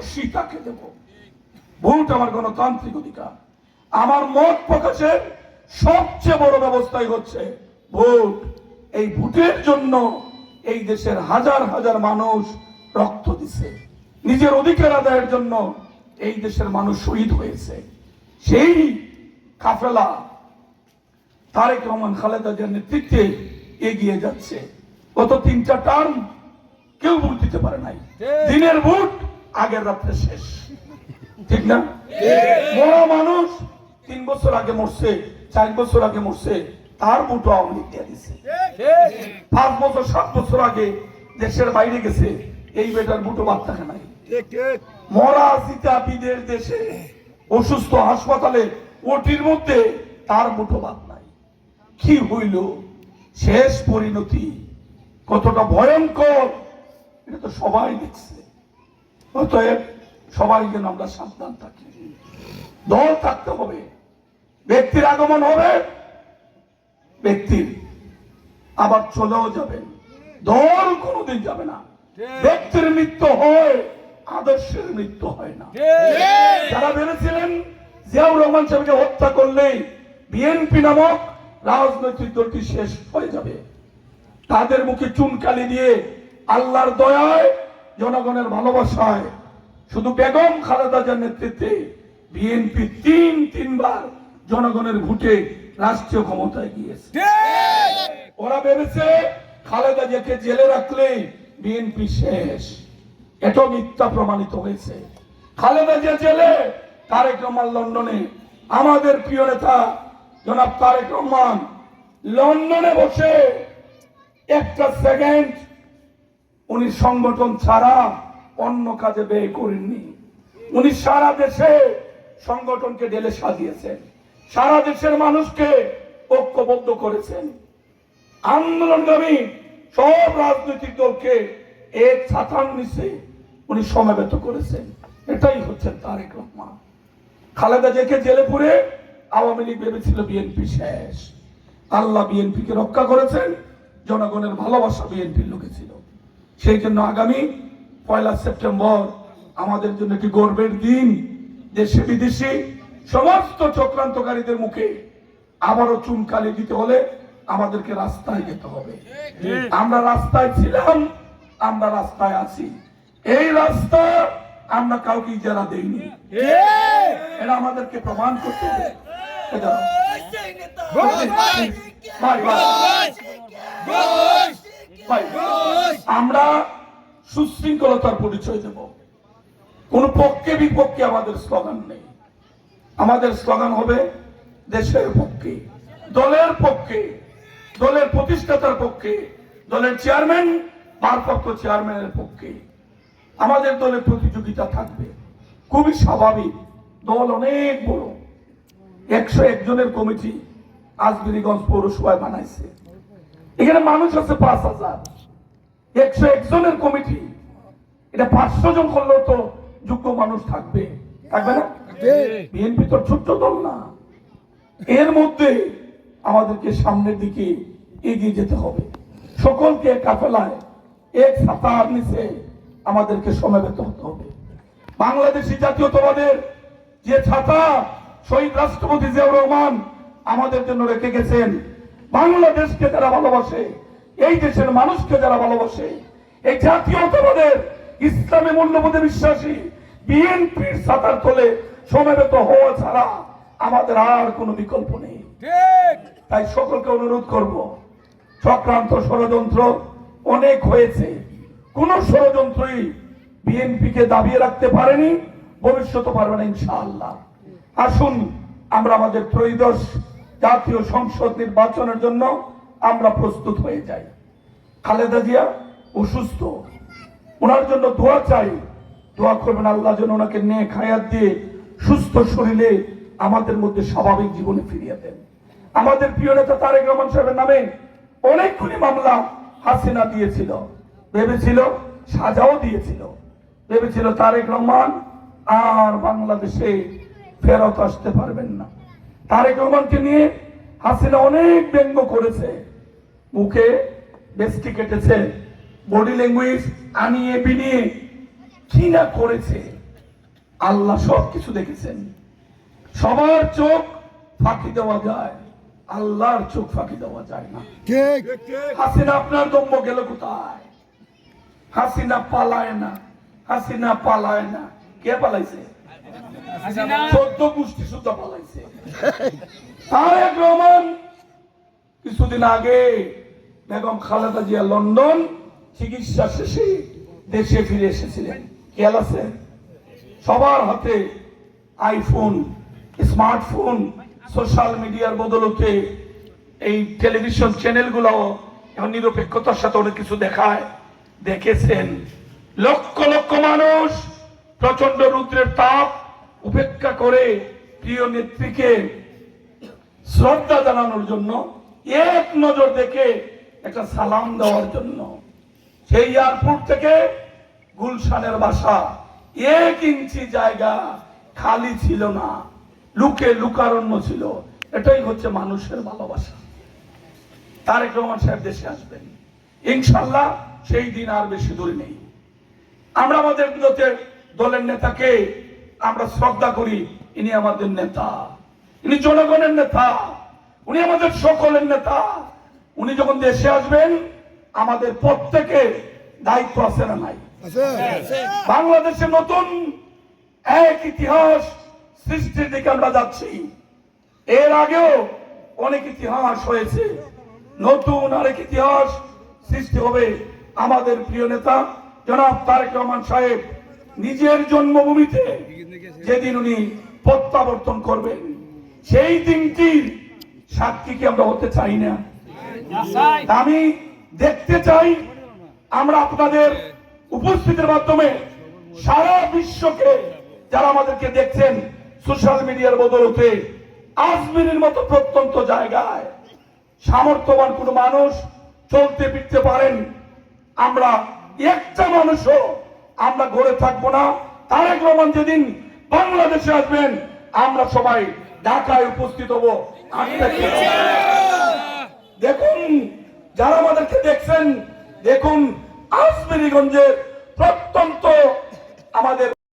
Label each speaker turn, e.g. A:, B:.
A: খুশি তাকে দেব। ভোট আমার গণতান্ত্রিক অধিকার। আমার মত প্রকাশের সবচেয়ে বড় ব্যবস্থাই হচ্ছে ভোট। এই ভোটের জন্য এই দেশের হাজার হাজার মানুষ রক্ত দিছে। নিজের অধিকার আদায়ের জন্য এই দেশের মানুষ শহীদ হয়েছে। সেই কাফেলা তারেক রহমান খালেদা জিয়ার নেতৃত্বে এগিয়ে যাচ্ছে। গত তিন চার টার্ম কেউ ভোট দিতে পারে নাই। দিনের ভোট আগের রাত্রে শেষ। ঠিক না? মরা মানুষ তিন বছর আগে মরছে, চার বছর আগে মরছে, তার ভোট আওয়ামী লীগ দিয়ে দিছে। পাঁচ বছর, সাত বছর আগে দেশের বাইরে গেছে, এই বেটার ভোটও বাদ থাকে নাই। মরা জিতা বিদের দেশে, অসুস্থ হাসপাতালে, ওটির মধ্যে তার মুঠো বাদ নাই। কি হইল? শেষ পরিণতি কতটা ভয়ঙ্কর, এটা তো সবাই দেখছে। অতএব সবাই যেন আমরা সাবধান থাকি। দল থাকতে হবে। ব্যক্তির আগমন হবে ব্যক্তির আবার চলেও যাবেন দল কোনোদিন যাবে না। ব্যক্তির মৃত্যু হয় আদর্শের মৃত্যু হয় না। যারা ভেবেছিলেন জিয়াউর রহমান সাহেবকে হত্যা করলেই বিএনপি নামক রাজনৈতিক দলটি শেষ হয়ে যাবে। তাদের মুখে চুনকালি দিয়ে আল্লাহর দয়ায় জনগণের ভালোবাসায় শুধু বেগম খালেদা জিয়ার নেতৃত্বে বিএনপি তিন, তিনবার জনগণের ভোটে রাষ্ট্রীয় ক্ষমতায় গিয়েছে। ওরা ভেবেছে খালেদা জিয়াকে জেলে রাখলে বিএনপি শেষ। এটা মিথ্যা প্রমাণিত হয়েছে। খালেদা জিয়া জেলে তারেক রহমান লন্ডনে। আমাদের প্রিয় নেতা জনাব তারেক রহমান লন্ডনে বসে একটা সেকেন্ড উনি সংগঠন ছাড়া অন্য কাজে ব্যয় করেননি। উনি সারা দেশে সংগঠনকে ঢেলে সাজিয়েছেন। সারা দেশের মানুষকে ঐক্যবদ্ধ করেছেন। আন্দোলনগামী সব রাজনৈতিক দলকে এক ছাতার নিচে উনি সমাবেত করেছেন। এটাই হচ্ছে তারেক রহমান। খালেদা জেকে জেলে পুরে আওয়ামী লীগ ভেবেছিল বিএনপি শেষ। আল্লাহ বিএনপিকে রক্ষা করেছেন, জনগণের ভালোবাসা বিএনপির লোকে ছিল। সেই জন্য আগামী পয়লা সেপ্টেম্বর আমাদের জন্য একটি গর্বের দিন। দেশে বিদেশি সমস্ত চক্রান্তকারীদের মুখে আবারও চুনকালি দিতে হলে আমাদেরকে রাস্তায় যেতে হবে। আমরা রাস্তায় ছিলাম আমরা রাস্তায় আছি। এই রাস্তা আমরা কাউকে ইজারা দেইনি। এটা আমাদেরকে প্রমাণ করতে হবে। ভাই, ভাই, আমরা সুশৃঙ্খলতার পরিচয় দেব। কোন পক্ষে বিপক্ষে আমাদের স্লোগান নেই। আমাদের স্লোগান হবে দেশের পক্ষে, দলের পক্ষে, দলের প্রতিষ্ঠাতার পক্ষে, দলের চেয়ারম্যান, ভারপ্রাপ্ত চেয়ারম্যানের পক্ষে। আমাদের দলে প্রতিযোগিতা থাকবে। খুবই স্বাভাবিক। দল অনেক বড়। একশো একজনের কমিটি আজমিরিগঞ্জ পৌরসভায় বানাইছে। এখানে মানুষ আছে পাঁচ হাজার। একশো একজনের কমিটি। এটা পাঁচশো জন করলেও তো যোগ্য মানুষ থাকবে। থাকবে না? বিএনপি তো ছোট্ট দল না। এর মধ্যে আমাদেরকে সামনের দিকে এগিয়ে যেতে হবে। সকলকে কাফেলায় এক ছাতার নিচে আমাদেরকে সমাবেত হতে হবে। বাংলাদেশি জাতীয়তাবাদের যে ছাতা শহীদ রাষ্ট্রপতি জিয়াউর রহমান আমাদের জন্য রেখে গেছেন বাংলাদেশকে যারা ভালোবাসে এই দেশের মানুষকে যারা ভালোবাসে এই জাতীয়তাবাদের ইসলামী মূল্যবোধে বিশ্বাসী বিএনপির ছাতার তলে সমাবেত হওয়া ছাড়া আমাদের আর কোনো বিকল্প নেই। তাই সকলকে অনুরোধ করব চক্রান্ত ষড়যন্ত্র অনেক হয়েছে কোন ষড়যন্ত্রই বিএনপিকে দাবিয়ে রাখতে পারেনি ভবিষ্যতে পারবে না ইনশাআল্লাহ। আসুন আমরা আমাদের ত্রয়োদশ জাতীয় সংসদ নির্বাচনের জন্য আমরা প্রস্তুত হয়ে যাই। খালেদা জিয়া অসুস্থ। ওনার জন্য দোয়া চাই। দোয়া করবেন আল্লাহ যেন ওনাকে নেক হায়াত দিয়ে সুস্থ শরীরে আমাদের মধ্যে স্বাভাবিক জীবনে ফিরিয়ে দেন। আমাদের প্রিয় নেতা তারেক রহমান সাহেবের নামে অনেকগুলি মামলা হাসিনা দিয়েছিল। ভেবেছিল সাজাও দিয়েছিল। ভেবেছিল তারেক রহমান আর বাংলাদেশে ফেরত আসতে পারবেন না। তারেক রহমানকে নিয়ে হাসিনা অনেক ব্যঙ্গ করেছে। মুখে বেস্টি কেটেছে বডি ল্যাঙ্গুয়েজ আনিয়ে বিনিয়ে কি না করেছে। আল্লাহ সব কিছু দেখেছেন। সবার চোখ ফাঁকি দেওয়া যায় আল্লাহর চোখ ফাঁকি দেওয়া যায় না। হাসিনা আপনার দম্ব গেল কোথায়? হাসিনা পালায় না হাসিনা পালায় না। কে পালাইছে? কিছুদিন আগে বেগম খালেদা জিয়া লন্ডন চিকিৎসা শেষে দেশে ফিরে এসেছিলেন। খেয়াল আছে? সবার হাতে আইফোন স্মার্টফোন সোশ্যাল মিডিয়ার বদলতে এই টেলিভিশন চ্যানেলগুলো এখন নিরপেক্ষতার সাথে অনেক কিছু দেখায়, দেখেছেন। লক্ষ লক্ষ মানুষ প্রচণ্ড রুদ্রের তাপ উপেক্ষা করে প্রিয় নেত্রীকে শ্রদ্ধা জানানোর জন্য এক নজর দেখে একটা সালাম দেওয়ার জন্য। সেই এয়ারপোর্ট থেকে গুলশানের বাসা এক ইঞ্চি জায়গা খালি ছিল না, লুকে লুকারণ্য ছিল। এটাই হচ্ছে মানুষের ভালোবাসা। তারেক রহমান সাহেব দেশে আসবেন। ইনশাল্লাহ সেই দিন আর বেশি দূরে নেই। আমরা আমাদের দলের নেতাকে আমরা শ্রদ্ধা করি। ইনি আমাদের নেতা। ইনি জনগণের নেতা। উনি আমাদের সকলের নেতা। উনি যখন দেশে আসবেন আমাদের প্রত্যেকের দায়িত্ব আছে না নাই? বাংলাদেশে নতুন এক ইতিহাস সৃষ্টির দিকে আমরা যাচ্ছি। এর আগেও অনেক ইতিহাস হয়েছে। নতুন আরেক ইতিহাস সৃষ্টি হবে আমাদের প্রিয় নেতা জনাব তারেক রহমান সাহেব। নিজের জন্মভূমিতে যেদিন উনি প্রত্যাবর্তন করবেন, সেই দিনটির সাক্ষী কি আমরা হতে চাই না? আমি দেখতে চাই, আমরা আপনাদের উপস্থিতির মাধ্যমে সারা বিশ্বকে যারা আমাদেরকে দেখছেন সোশ্যাল মিডিয়ার বদলতে আজমিনের মতো প্রত্যন্ত জায়গায় সামর্থ্যবান কোনো মানুষ চলতে ফিরতে পারেন। আমরা একটা মানুষও আমরা গড়ে থাকব না। তারেক রহমান যেদিন বাংলাদেশে আসবেন, আমরা সবাই ঢাকায় উপস্থিত হব। দেখুন, যারা আমাদেরকে দেখছেন, দেখুন আজমেরিগঞ্জের প্রত্যন্ত আমাদের